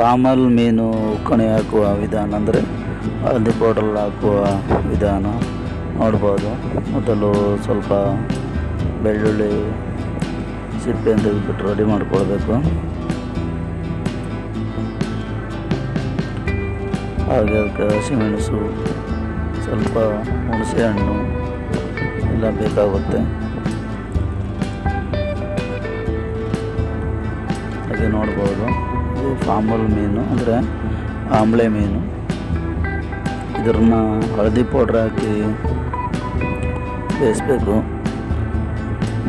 ರಾಮಲ್ ಮೀನು ಉಕ್ಕಣೆ ಹಾಕುವ ವಿಧಾನ ಅಂದರೆ ಹಳದಿ ಪೌಡರ್ ಹಾಕುವ ವಿಧಾನ ನೋಡ್ಬೋದು. ಮೊದಲು ಸ್ವಲ್ಪ ಬೆಳ್ಳುಳ್ಳಿ ಸಿಪ್ಪೆ ತೆಗೆದುಬಿಟ್ಟು ರೆಡಿ ಮಾಡಿಕೊಳ್ಬೇಕು. ಹಾಗೆ ಅದಕ್ಕೆ ಹಸಿಮೆಣಸು, ಸ್ವಲ್ಪ ಹುಣಸೆ ಹಣ್ಣು ಎಲ್ಲ ಬೇಕಾಗುತ್ತೆ. ಹಾಗೆ ನೋಡ್ಬೋದು. ಇದು ಮೀನು, ಅಂದರೆ ಆಮ್ಲೆ ಮೀನು. ಇದನ್ನ ಹಳದಿ ಪೌಡ್ರ್ ಹಾಕಿ ಬೇಯಿಸ್ಬೇಕು.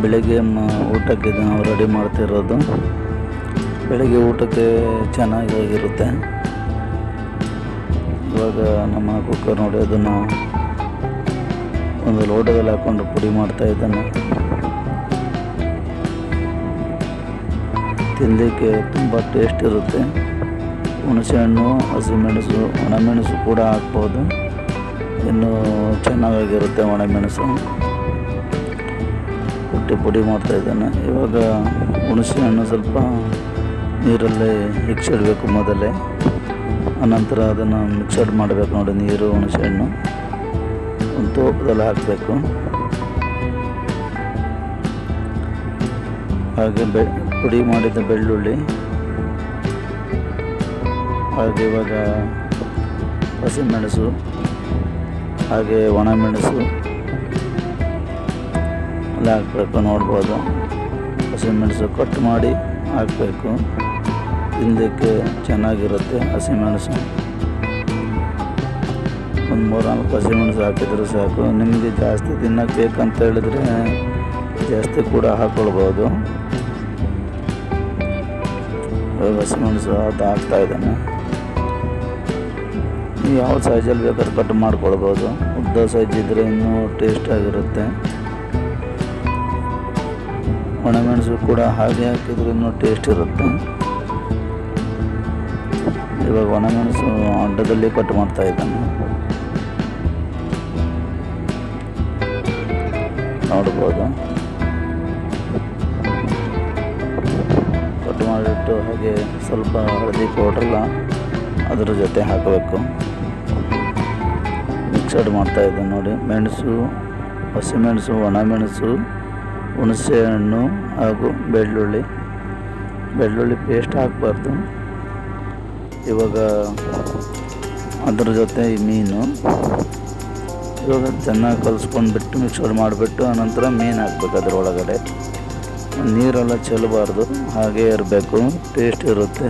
ಬೆಳಗ್ಗೆ ಊಟಕ್ಕೆ ನಾವು ರೆಡಿ ಮಾಡ್ತಿರೋದು. ಬೆಳಗ್ಗೆ ಊಟಕ್ಕೆ ಚೆನ್ನಾಗಿರುತ್ತೆ ಇವಾಗ ನಮ್ಮ ಕುಕ್ಕರ್ ನೋಡಿ, ಅದನ್ನು ಒಂದು ಲೋಟದಲ್ಲಿ ಹಾಕ್ಕೊಂಡು ಪುಡಿ ಮಾಡ್ತಾ ಇದ್ದಾನೆ. ತಿನ್ನಲಿಕ್ಕೆ ತುಂಬ ಟೇಸ್ಟ್ ಇರುತ್ತೆ. ಹುಣಸೆಹಣ್ಣು, ಹಸಿಮೆಣಸು, ಒಣಮೆಣಸು ಕೂಡ ಹಾಕ್ಬೋದು. ಇನ್ನೂ ಚೆನ್ನಾಗಿರುತ್ತೆ ಒಣಮೆಣಸು. ಕುಟ್ಟಿ ಪುಡಿ ಮಾಡ್ತಾ ಇದ್ದಾನೆ. ಇವಾಗ ಹುಣಸೆಹಣ್ಣು ಸ್ವಲ್ಪ ನೀರಲ್ಲಿ ಹಿಕ್ಸಿಡಬೇಕು ಮೊದಲೇ. ಆನಂತರ ಅದನ್ನು ಮಿಕ್ಸಡ್ ಮಾಡಬೇಕು ನೋಡಿ, ನೀರು, ಹುಣಸೆಹಣ್ಣು. ಒಂದು ತೋಪದಲ್ಲಿ ಹಾಕಬೇಕು. ಹಾಗೆ ಬೆ ಪುಡಿ ಮಾಡಿದ ಬೆಳ್ಳುಳ್ಳಿ. ಹಾಗೆ ಇವಾಗ ಹಸಿಮೆಣಸು, ಹಾಗೆ ಒಣಮೆಣಸು. ಎಲ್ಲ ಹಾಕಬೇಕು, ನೋಡ್ಬೋದು. ಹಸಿಮೆಣಸು ಕಟ್ ಮಾಡಿ ಹಾಕಬೇಕು. ತಿನ್ನಲಿಕ್ಕೆ ಚೆನ್ನಾಗಿರುತ್ತೆ ಹಸಿಮೆಣಸು. ಒಂದು ಮೂರು ನಾಲ್ಕು ಹಸಿಮೆಣಸು ಹಾಕಿದ್ರೆ ಸಾಕು. ನಿಮಗೆ ಜಾಸ್ತಿ ತಿನ್ನಕ್ಕೆ ಬೇಕಂತ ಹೇಳಿದ್ರೆ ಜಾಸ್ತಿ ಕೂಡ ಹಾಕ್ಕೊಳ್ಬೋದು ಹಸಿಮೆಣಸು ಅದು ಹಾಕ್ತಾ ಇದ್ದಾನೆ. ಯಾವ ಸೈಜಲ್ಲಿ ಬೇಕಾದ್ರೆ ಕಟ್ ಮಾಡ್ಕೊಳ್ಬೋದು. ಉದ್ದ ಸೈಜ್ ಇದ್ದರೆ ಇನ್ನೂ ಟೇಸ್ಟ್ ಆಗಿರುತ್ತೆ. ಒಣಮೆಣಸು ಕೂಡ ಹಾಗೆ ಹಾಕಿದ್ರೆ ಇನ್ನೂ ಟೇಸ್ಟ್ ಇರುತ್ತೆ. ಇವಾಗ ಒಣಮೆಣಸು ಅಡ್ಡದಲ್ಲಿ ಕಟ್ ಮಾಡ್ತಾ ಇದ್ದಾನೆ. ನೋಡ್ಬೋದು. ಕಟ್ ಹಾಗೆ ಸ್ವಲ್ಪ ಹಳದಿ ಪೌಡ್ರಲ್ಲ ಅದರ ಜೊತೆ ಹಾಕಬೇಕು. ಮಿಕ್ಸಡ್ ಮಾಡ್ತಾ ಇದ್ದೀನಿ ನೋಡಿ. ಮೆಣಸು, ಹಸಿಮೆಣಸು, ಒಣಮೆಣಸು ಹುಣಸೆ ಹಣ್ಣು ಹಾಗೂ ಬೆಳ್ಳುಳ್ಳಿ. ಬೆಳ್ಳುಳ್ಳಿ ಪೇಸ್ಟ್ ಹಾಕಬಾರ್ದು. ಇವಾಗ ಅದ್ರ ಜೊತೆ ಈ ಮೀನು. ಇವಾಗ ಚೆನ್ನಾಗಿ ಕಲಿಸ್ಕೊಂಡ್ಬಿಟ್ಟು ಮಿಕ್ಸರ್ ಮಾಡಿಬಿಟ್ಟು ಆನಂತರ ಮೀನು ಹಾಕ್ಬೇಕು ಅದರೊಳಗಡೆ. ನೀರೆಲ್ಲ ಚೆಲ್ಲಬಾರ್ದು, ಹಾಗೆ ಇರಬೇಕು ಟೇಸ್ಟ್ ಇರುತ್ತೆ.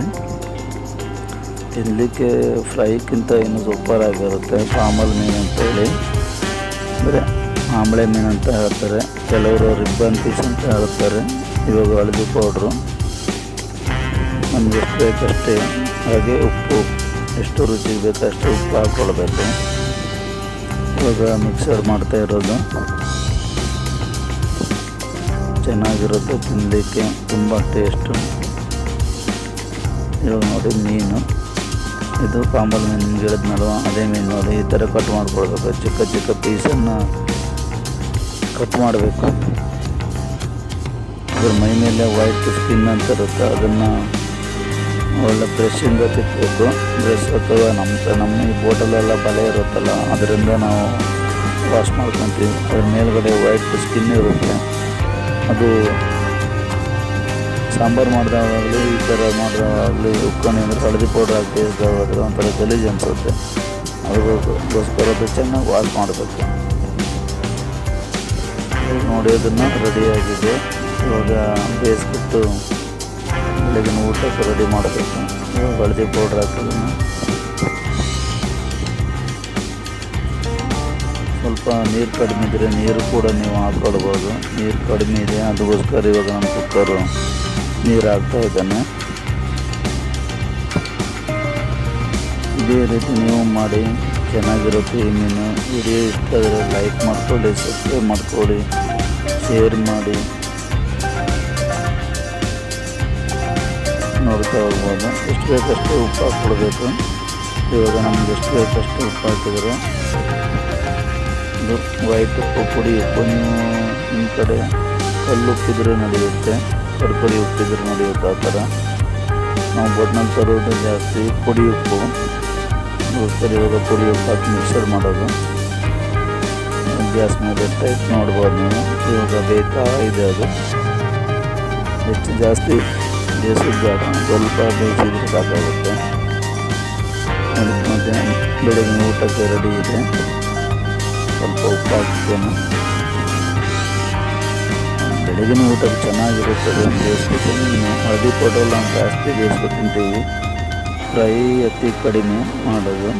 ತಿನ್ನಲಿಕ್ಕೆ ಇನ್ನು ಸೂಪರ್ ಆಗಿರುತ್ತೆ ಸಾಂಬಲ್ ಮೀನು ಅಂತೇಳಿ. ಅಂದರೆ ಆಂಬಳೆ ಮೀನು ಅಂತ ಹೇಳ್ತಾರೆ, ಕೆಲವರು ರಿಬ್ಬನ್ ಪೀಸ್ ಅಂತ ಹೇಳ್ತಾರೆ, ಇವಾಗ ಹಳದಿ ಪೌಡ್ರು ನಮ್ಗೆ ಎಷ್ಟು ಬೇಕಷ್ಟೇ, ಹಾಗೆ ಉಪ್ಪು, ಎಷ್ಟು ರುಚಿಗೆ ಬೇಕಷ್ಟು ಉಪ್ಪು ಹಾಕ್ಕೊಳ್ಬೇಕು. ಇವಾಗ ಮಿಕ್ಸರ್ ಮಾಡ್ತಾ ಇರೋದು. ಚೆನ್ನಾಗಿರುತ್ತೆ ತಿನ್ನಲಿಕ್ಕೆ, ತುಂಬ ಟೇಸ್ಟು ಇವಾಗ ನೋಡಿ ಮೀನು. ಇದು ಕಾಂಬಲ್ ಮೀನು ನಿಮ್ಗೆ ಹೇಳಿದ್ನಲ್ವ? ಅದೇ ಮೀನು ನೋಡಿ, ಈ ಥರ ಕಟ್ ಮಾಡ್ಕೊಳ್ಬೇಕು. ಚಿಕ್ಕ ಚಿಕ್ಕ ಪೀಸನ್ನು ಕಟ್ ಮಾಡಬೇಕು. ಅದ್ರ ಮೈ ಮೇಲೆ ವೈಟ್ ಸ್ಕಿನ್ ಅಂತ ಇರುತ್ತೆ. ಅದನ್ನು ಒಳ್ಳೆ ಬ್ರಷಿಂದ ತಿಕ್ಕಬೇಕು ಬ್ರಷ್ ಅಥವಾ ನಮ್ಮ ನಮ್ಮ ಈ ಬೋಟಲೆಲ್ಲ ಬಲೆ ಇರುತ್ತಲ್ಲ, ಅದರಿಂದ ನಾವು ವಾಶ್ ಮಾಡ್ಕೊತೀವಿ. ಅದ್ರ ಮೇಲ್ಗಡೆ ವೈಟ್ ಸ್ಕಿನ್ ಇರುತ್ತೆ. ಅದು ಸಾಂಬಾರು ಮಾಡಿದಾಗಲಿ ಈ ಥರ ಮಾಡಿದಾಗಲಿ ಉಕ್ಕಣಿ ಅಂದರೆ ಹಳದಿ ಪೌಡ್ರ್ ಹಾಕಿ ಇದಾದ್ರೆ ಒಂಥರ ಗಲೀಜು ಅನಿಸುತ್ತೆ ಅದಕ್ಕೋಸ್ಕರ ಅದು ಚೆನ್ನಾಗಿ ವಾಶ್ ಮಾಡಬೇಕು. ನೋಡಿ, ಅದನ್ನು ರೆಡಿಯಾಗಿದೆ ಇವಾಗ ಬೇಯಿಸ್ಬಿಟ್ಟು ಬೆಳಗಿನ ಊಟಕ್ಕೆ ರೆಡಿ ಮಾಡಬೇಕು. ಹಳದಿ ಪೌಡ್ರ್ ಹಾಕೋದನ್ನು ಸ್ವಲ್ಪ ನೀರು ಕಡಿಮೆ ಇದ್ದರೆ ನೀರು ಕೂಡ ನೀವು ಹಾಕ್ಕೊಳ್ಬೋದು ನೀರು ಕಡಿಮೆ ಇದೆ ಅದಕ್ಕೋಸ್ಕರ ಇವಾಗ ನಮ್ಮ ಕುಕ್ಕರು ನೀರು ಹಾಕ್ತಾ ಇದ್ದಾನೆ. ಇದೇ ರೀತಿ ನೀವು ಮಾಡಿ, ಚೆನ್ನಾಗಿರುತ್ತೆ ಈ ಮೀನು. ವಿಡಿಯೋ ಇಷ್ಟ ಆದರೆ ಲೈಕ್ ಮಾಡ್ಕೊಳ್ಳಿ ಸಬ್ಸ್ಕ್ರೈಬ್ ಮಾಡ್ಕೊಳ್ಳಿ ಶೇರ್ ಮಾಡಿ. ನೋಡ್ತಾ ಹೋಗ್ಬೋದು. ಎಷ್ಟು ಬೇಕಷ್ಟು ಉಪ್ಪು ಹಾಕ್ಬಿಡ್ಬೇಕು ಇವಾಗ ನಮ್ಗೆ ಎಷ್ಟು ಬೇಕಷ್ಟು ಉಪ್ಪು ಹಾಕಿದರೆ. ಇದು ವೈಟ್ ಪುಡಿ ಉಪ್ಪು ಈ ಕಡೆ ಕಲ್ಲು ಉಪ್ಪಿದ್ರೆ ನಡೆಯುತ್ತೆ ಕಡ್ಪುಡಿ ಉಪ್ಪಿದ್ರೆ ನಡೆಯುತ್ತೆ ಆ ಥರ. ನಾವು ಬೋಟ್ನಲ್ಲಿ ತರೋದು ಜಾಸ್ತಿ ಪುಡಿ ಉಪ್ಪು ಸರಿ ಇವಾಗ ಪುಡಿ ಉಪ್ಪು ಹಾಕಿ ಮಿಕ್ಸರ್ ಮಾಡೋದು. ಗ್ಯಾಸ್ ಮೇಲೆ ಟೈಪ್ ನೋಡ್ಬೋದು ನೀವು. ಇವಾಗ ಬೇಕಾ ಇದೆ ಅದು. ಹೆಚ್ಚು ಜಾಸ್ತಿ ಬೇಯಿಸೋದು ಸ್ವಲ್ಪ ಬೇಯಿಸಿದ್ರೆ ಸಾಕಾಗುತ್ತೆ. ಮತ್ತೆ ಬೆಳಗಿನ ಊಟಕ್ಕೆ ರೆಡಿ ಇದೆ. ಸ್ವಲ್ಪ ಉಪ್ಪು ಹಾಕ್ತೇನೆ ಬೆಳಗಿನ ಊಟಕ್ಕೆ ಚೆನ್ನಾಗಿರುತ್ತದೆ ಅಂತ ಇನ್ನು ಹಳದಿ ಪೌಡರ್ ಅಂತ ಜಾಸ್ತಿ ಬೇಯಿಸ್ಕೊತಿಂತೀವಿ ತಿಂತೀವಿ ಫ್ರೈ ಅತಿ ಕಡಿಮೆ ಮಾಡೋದು.